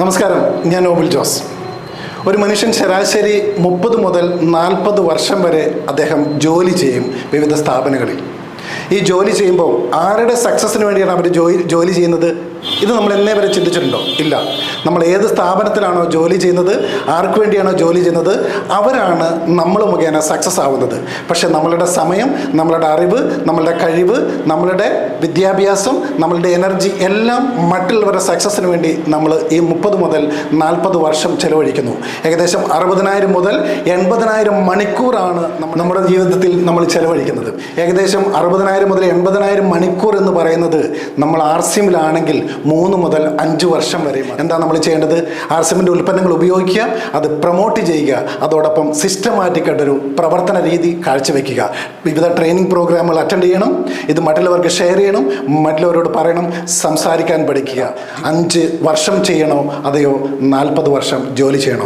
നമസ്കാരം ഞാൻ നോബിൾ ജോസ്. ഒരു മനുഷ്യൻ ശരാശരി മുപ്പത് മുതൽ നാൽപ്പത് വർഷം വരെ അദ്ദേഹം ജോലി ചെയ്യും വിവിധ സ്ഥാപനങ്ങളിൽ. ഈ ജോലി ചെയ്യുമ്പോൾ ആരുടെ സക്സസ്സിന് വേണ്ടിയാണ് അവർ ജോലി ജോലി ചെയ്യുന്നത്? ഇത് നമ്മൾ എന്നേ വരെ ചിന്തിച്ചിട്ടുണ്ടോ? ഇല്ല. നമ്മൾ ഏത് സ്ഥാപനത്തിലാണോ ജോലി ചെയ്യുന്നത് ആർക്ക് വേണ്ടിയാണോ ജോലി ചെയ്യുന്നത് അവരാണ് നമ്മൾ മുഖേന സക്സസ് ആവുന്നത്. പക്ഷേ നമ്മളുടെ സമയം നമ്മളുടെ അറിവ് നമ്മളുടെ കഴിവ് നമ്മളുടെ വിദ്യാഭ്യാസം നമ്മളുടെ എനർജി എല്ലാം മറ്റുള്ളവരുടെ സക്സസ്സിന് വേണ്ടി നമ്മൾ ഈ മുപ്പത് മുതൽ നാൽപ്പത് വർഷം ചെലവഴിക്കുന്നു. ഏകദേശം അറുപതിനായിരം മുതൽ എൺപതിനായിരം മണിക്കൂറാണ് നമ്മ- നമ്മുടെ ജീവിതത്തിൽ നമ്മൾ ചെലവഴിക്കുന്നത്. ഏകദേശം അറുപതിനായിരം മുതൽ എൺപതിനായിരം മണിക്കൂർ എന്ന് പറയുന്നത് നമ്മൾ ആർ സിമിലാണെങ്കിൽ മൂന്ന് മുതൽ അഞ്ച് വർഷം വരെ എന്താ നമ്മൾ ചെയ്യേണ്ടത്? ആർ സിമിന്റെ ഉൽപ്പന്നങ്ങൾ ഉപയോഗിക്കുക അത് പ്രൊമോട്ട് ചെയ്യുക അതോടൊപ്പം സിസ്റ്റമാറ്റിക് ആയിട്ടൊരു പ്രവർത്തന രീതി കാഴ്ചവെക്കുക. വിവിധ ട്രെയിനിങ് പ്രോഗ്രാമുകൾ അറ്റൻഡ് ചെയ്യണം ഇത് മറ്റുള്ളവർക്ക് ഷെയർ ചെയ്യണം മറ്റുള്ളവരോട് പറയണം സംസാരിക്കാൻ പഠിക്കുക. അഞ്ച് വർഷം ചെയ്യണോ അതെയോ നാൽപ്പത് വർഷം ജോലി ചെയ്യണോ?